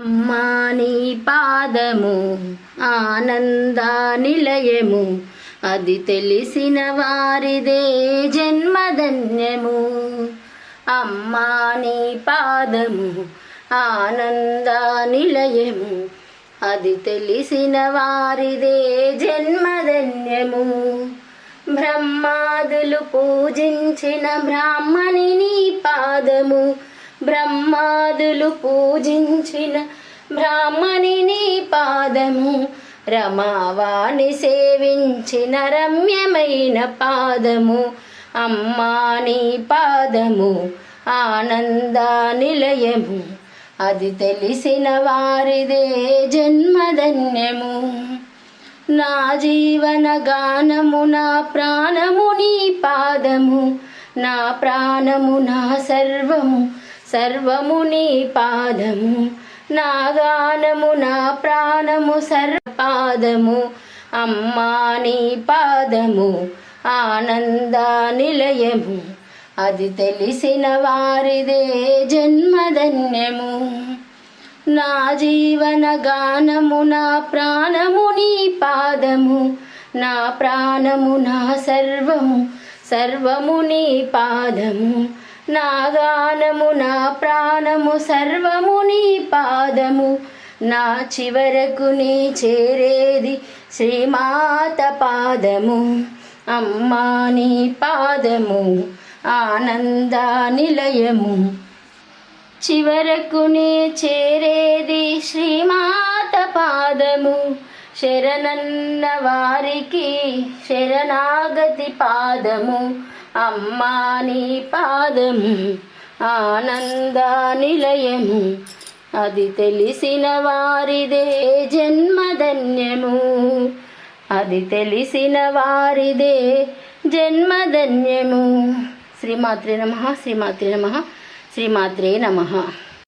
అమ్మా నీ పాదము ఆనంద నిలయము అది తెలిసిన వారిదే జన్మధన్యము. అమ్మా నీ పాదము ఆనంద నిలయము అది తెలిసిన వారిదే జన్మధన్యము. బ్రహ్మాదులు పూజించిన బ్రాహ్మణి నీ పాదము బ్రహ్మాదులు పూజించిన బ్రాహ్మణి నీ పాదము రమావాణి సేవించిన రమ్యమైన పాదము అమ్మా నీ పాదము ఆనంద నిలయము. అది తెలిసిన వారిదే జన్మధన్యము. నా జీవన గానము నా ప్రాణము నీ పాదము నా ప్రాణము నా సర్వము. సర్వము నీ పాదము. నా గానము నా ప్రాణము సర్వపాదము. అమ్మా నీ పాదము ఆనంద నిలయము. అది తెలిసిన వారిదే జన్మధన్యము. నా జీవన గానము నా ప్రాణము నీ పాదము. నా ప్రాణము నా సర్వము సర్వము నీ పాదము. నా గానము నా ప్రాణము సర్వము నీ పాదము. నా చివరకు నీ చేరేది శ్రీమాత పాదము. అమ్మా నీ పాదము ఆనంద నిలయము. చివరకు నీ చేరేది శ్రీమాత పాదము. శరణన్న వారికి శరణాగతి పాదము. అమ్మా నీ పాదము ఆనంద నిలయము. అది తెలిసిన వారిదే జన్మధన్యము. అది తెలిసిన వారిదే జన్మధన్యము. శ్రీమాత్రే నమ శ్రీమాత్రే నమ శ్రీమాత్రే నమ.